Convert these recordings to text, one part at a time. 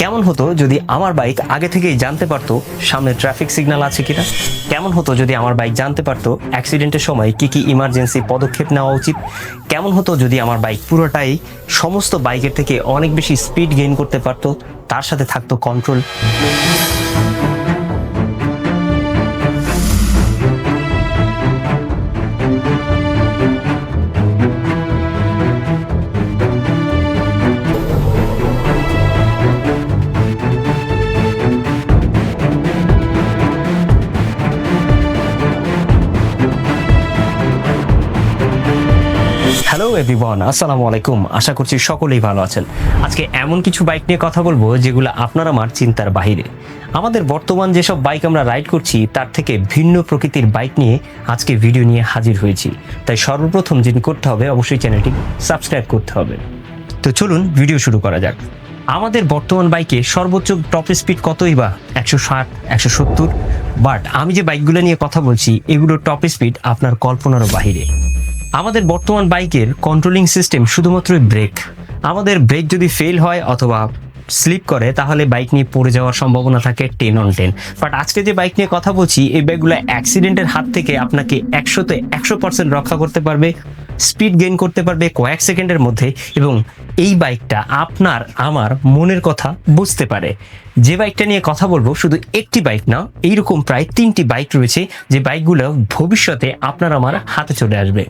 কেমন হতো যদি আমার বাইক আগে থেকেই জানতে পারতো সামনে ট্রাফিক সিগন্যাল আছে কিনা? কেমন হতো যদি আমার বাইক জানতে পারতো অ্যাক্সিডেন্টের সময় কি কি ইমার্জেন্সি পদক্ষেপ নেওয়া উচিত? কেমন হতো যদি আমার বাইক পুরোটাই সমস্ত বাইকের থেকে অনেক বেশি স্পিড গেইন করতে পারতো? তার সাথে থাকতো কন্ট্রোল এভরিওয়ান আসসালামু আলাইকুম। আশা করছি সকলেই ভালো আছেন। আজকে এমন কিছু বাইক নিয়ে কথা বলব যেগুলো আপনার আমার চিন্তার বাহিরে। আমাদের বর্তমান যেসব বাইক আমরা রাইড করছি, তার থেকে ভিন্ন প্রকৃতির বাইক নিয়ে আজকে ভিডিও নিয়ে হাজির হয়েছি। তাই সর্বপ্রথম যেটি করতে হবে, অবশ্যই চ্যানেলটি সাবস্ক্রাইব করতে হবে। তো চলুন ভিডিও শুরু করা যাক। আমাদের বর্তমান বাইকে সর্বোচ্চ টপ স্পিড কতই বা? একশো ষাট, একশো সত্তর। বাট আমি যে বাইকগুলো নিয়ে কথা বলছি, এগুলোর টপ স্পিড আপনার কল্পনারও বাহিরে। আমাদের বর্তমান বাইকের কন্ট্রোলিং সিস্টেম শুধুমাত্রই ব্রেক আমাদের ব্রেক যদি ফেল হয় অথবা স্লিপ করে, তাহলে বাইক নিয়ে পড়ে যাওয়ার সম্ভাবনা থাকে টেন অন টেন বাট আজকে যে বাইক নিয়ে কথা বলছি, এই বাইকগুলো অ্যাক্সিডেন্টের হাত থেকে আপনাকে একশোতে একশো পার্সেন্ট রক্ষা করতে পারবে স্পিড গেইন করতে পারবে কয়েক সেকেন্ডের মধ্যে এবং এই বাইকটা আপনার, আমার মনের কথা বুঝতে পারে। যে বাইকটা নিয়ে কথা বলব শুধু একটি বাইক না, এইরকম প্রায় তিনটি বাইক রয়েছে যে বাইকগুলো ভবিষ্যতে আপনার আমার হাতে চলে আসবে।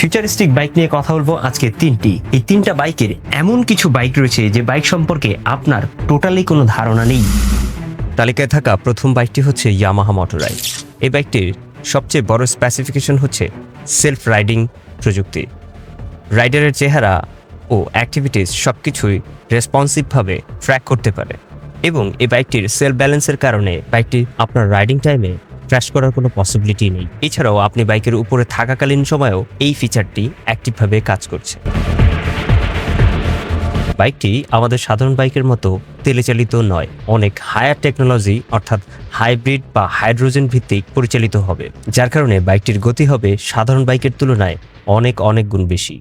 ফিউচারিস্টিক বাইক নিয়ে কথা বলব আজকে তিনটি। এই তিনটা বাইকের এমন কিছু বাইক রয়েছে যে বাইক সম্পর্কে আপনার টোটালি কোনো ধারণা নেই। তালিকায় থাকা প্রথম বাইকটি হচ্ছে ইয়ামাহা মোটরাই এই বাইকটির সবচেয়ে বড় স্পেসিফিকেশন হচ্ছে সেলফ রাইডিং প্রযুক্তি। রাইডারের চেহারা ও অ্যাক্টিভিটিস সব কিছুই রেসপন্সিভভাবে ট্র্যাক করতে পারে। এবং এই বাইকটির সেলফ ব্যালেন্সের কারণে বাইকটি আপনার রাইডিং টাইমে ক্র্যাশ করার কোনো পসিবিলিটি নেই। এছাড়াও আপনি বাইকের উপরে থাকাকালীন সময়েও এই ফিচারটি অ্যাক্টিভভাবে কাজ করছে। বাইকটি আমাদের সাধারণ বাইকের মতো তেলে চালিত নয়, অনেক হায়ার টেকনোলজি অর্থাৎ হাইব্রিড বা হাইড্রোজেন ভিত্তিক পরিচালিত হবে, যার কারণে বাইকটির গতি হবে সাধারণ বাইকের তুলনায় অনেক অনেক গুণ বেশি।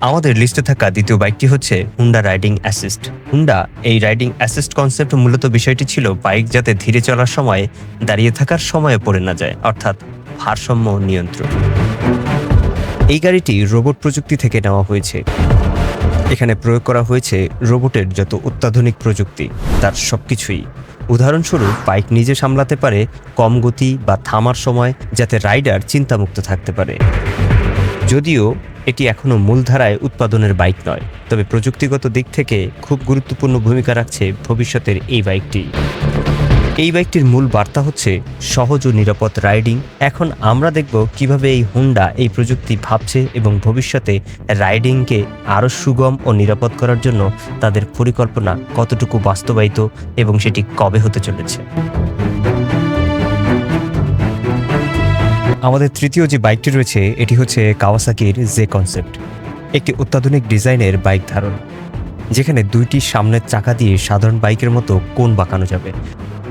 আমাদের লিস্টে থাকা দ্বিতীয় বাইকটি হচ্ছে হুন্ডা রাইডিং অ্যাসিস্ট। হুন্ডা এই রাইডিং অ্যাসিস্ট কনসেপ্ট মূলত বিষয়টি ছিল বাইক যাতে ধীরে চলার সময়, দাঁড়িয়ে থাকার সময়ে পড়ে না যায়, অর্থাৎ ভারসাম্য নিয়ন্ত্রণ। এই গাড়িটি রোবট প্রযুক্তি থেকে নেওয়া হয়েছে। এখানে প্রয়োগ করা হয়েছে রোবটের যত অত্যাধুনিক প্রযুক্তি, তার সবকিছুই। উদাহরণস্বরূপ, বাইক নিজে সামলাতে পারে কম গতি বা থামার সময়, যাতে রাইডার চিন্তামুক্ত থাকতে পারে। যদিও এটি এখনও মূলধারায় উৎপাদনের বাইক নয়, তবে প্রযুক্তিগত দিক থেকে খুব গুরুত্বপূর্ণ ভূমিকা রাখছে ভবিষ্যতের এই বাইকটি। এই বাইকটির মূল বার্তা হচ্ছে সহজ ও নিরাপদ রাইডিং। এখন আমরা দেখব কীভাবে এই হুন্ডা এই প্রযুক্তি ভাবছে এবং ভবিষ্যতে রাইডিংকে আরও সুগম ও নিরাপদ করার জন্য তাদের পরিকল্পনা কতটুকু বাস্তবায়িত এবং সেটি কবে হতে চলেছে। আমাদের তৃতীয় যে বাইকটি রয়েছে, এটি হচ্ছে কাওয়াসাকির জে কনসেপ্ট একটি অত্যাধুনিক ডিজাইনের বাইক ধারণ, যেখানে দুইটি সামনের চাকা দিয়ে সাধারণ বাইকের মতো কোণ বাঁকানো যাবে।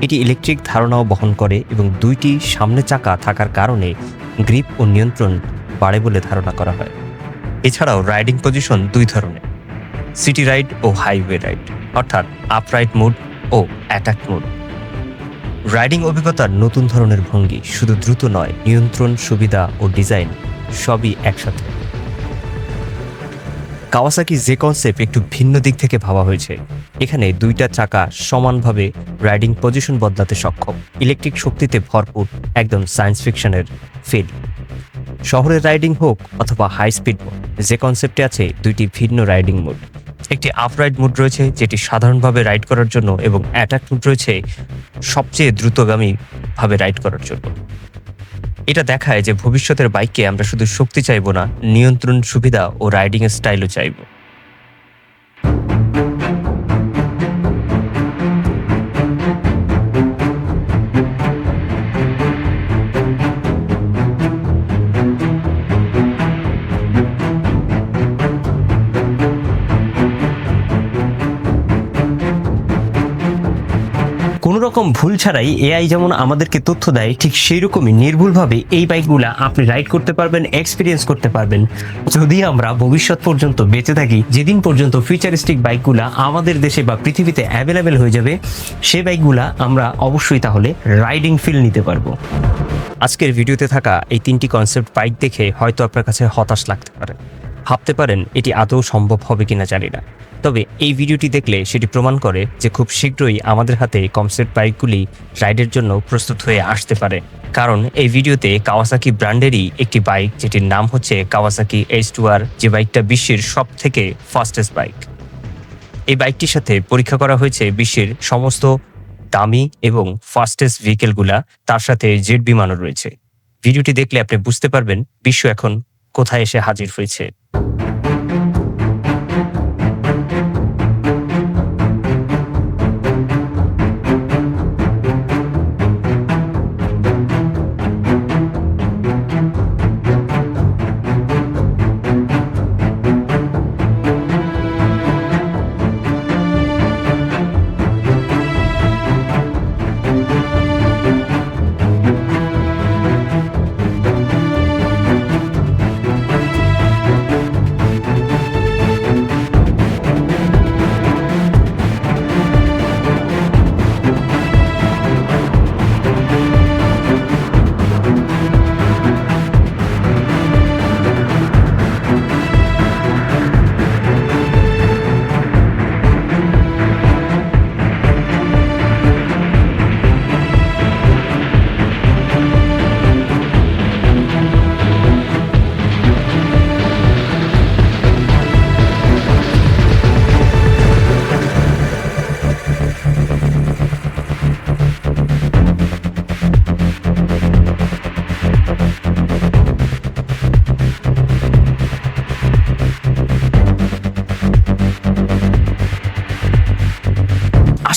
এটি ইলেকট্রিক ধারণাও বহন করে এবং দুইটি সামনে চাকা থাকার কারণে গ্রিপ ও নিয়ন্ত্রণ বাড়ে বলে ধারণা করা হয়। এছাড়াও রাইডিং পজিশন দুই ধরনের, সিটি রাইড ও হাইওয়ে রাইড, অর্থাৎ আপরাইট মোড ও অ্যাটাক মোড। রাইডিং অভিজ্ঞতার নতুন ধরনের ভঙ্গি শুধু দ্রুত নয়, নিয়ন্ত্রণ, সুবিধা ও ডিজাইন সবই একসাথে। কাওয়াসাকি যে কনসেপ্ট একটু ভিন্ন দিক থেকে ভাবা হয়েছে। এখানে দুইটা চাকা সমানভাবে রাইডিং পজিশন বদলাতে সক্ষম। ইলেকট্রিক শক্তিতে ভরপুর একদম সায়েন্স ফিকশনের ফিল শহরের রাইডিং হোক অথবা হাই স্পিড মোড যে কনসেপ্টে আছে দুইটি ভিন্ন রাইডিং মোড একটি আপ রাইড মুড রয়েছে, যেটি সাধারণভাবে রাইড করার জন্য এবং অ্যাটাক মুড রয়েছে সবচেয়ে দ্রুতগামীভাবে রাইড করার জন্য। এটা দেখায় যে ভবিষ্যতের বাইককে আমরা শুধু শক্তি চাইব না, নিয়ন্ত্রণ সুবিধা ও রাইডিং স্টাইলও চাইব। কোনো রকম ভুল ছাড়াই এআই যেমন আমাদেরকে তথ্য দেয়, ঠিক সেই রকমই নির্ভুলভাবে এই বাইকগুলা আপনি রাইড করতে পারবেন এক্সপিরিয়েন্স করতে পারবেন। যদি আমরা ভবিষ্যৎ পর্যন্ত বেঁচে থাকি, যেদিন পর্যন্ত ফিউচারিস্টিক বাইকগুলা আমাদের দেশে বা পৃথিবীতে অ্যাভেলেবেল হয়ে যাবে সেই বাইকগুলা আমরা অবশ্যই তাহলে রাইডিং ফিল নিতে পারব। আজকের ভিডিওতে থাকা এই তিনটি কনসেপ্ট বাইক দেখে হয়তো আপনার কাছে হতাশ লাগতে পারে। ভাবতে পারেন এটি আদৌ সম্ভব হবে কিনা জানি না। তবে এই ভিডিওটি দেখলে সেটি প্রমাণ করে যে খুব শীঘ্রই আমাদের হাতে কমসেট বাইকগুলি রাইডের জন্য প্রস্তুত হয়ে আসতে পারে। কারণ এই ভিডিওতে কাওয়াসাকি ব্র্যান্ডেরই একটি বাইক, যেটির নাম হচ্ছে কাওয়াসাকি এইচ টু আর যে বাইকটা বিশ্বের সব থেকে ফাস্টেস্ট বাইক। এই বাইকটির সাথে পরীক্ষা করা হয়েছে বিশ্বের সমস্ত দামি এবং ফাস্টেস্ট ভেহিকেলগুলা তার সাথে জেট বিমানও রয়েছে। ভিডিওটি দেখলে আপনি বুঝতে পারবেন বিশ্ব এখন কোথায় এসে হাজির হয়েছে। you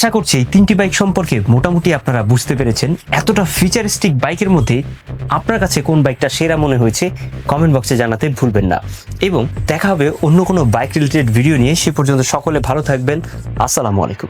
আশা করছি এই তিনটি বাইক সম্পর্কে মোটামুটি আপনারা বুঝতে পেরেছেন। এতটা ফিচারিস্টিক বাইকের মধ্যে আপনার কাছে কোন বাইকটা সেরা মনে হয়েছে কমেন্ট বক্সে জানাতে ভুলবেন না। এবং দেখা হবে অন্য কোনো বাইক রিলেটেড ভিডিও নিয়ে। সে পর্যন্ত সকলে ভালো থাকবেন। আসসালামু আলাইকুম।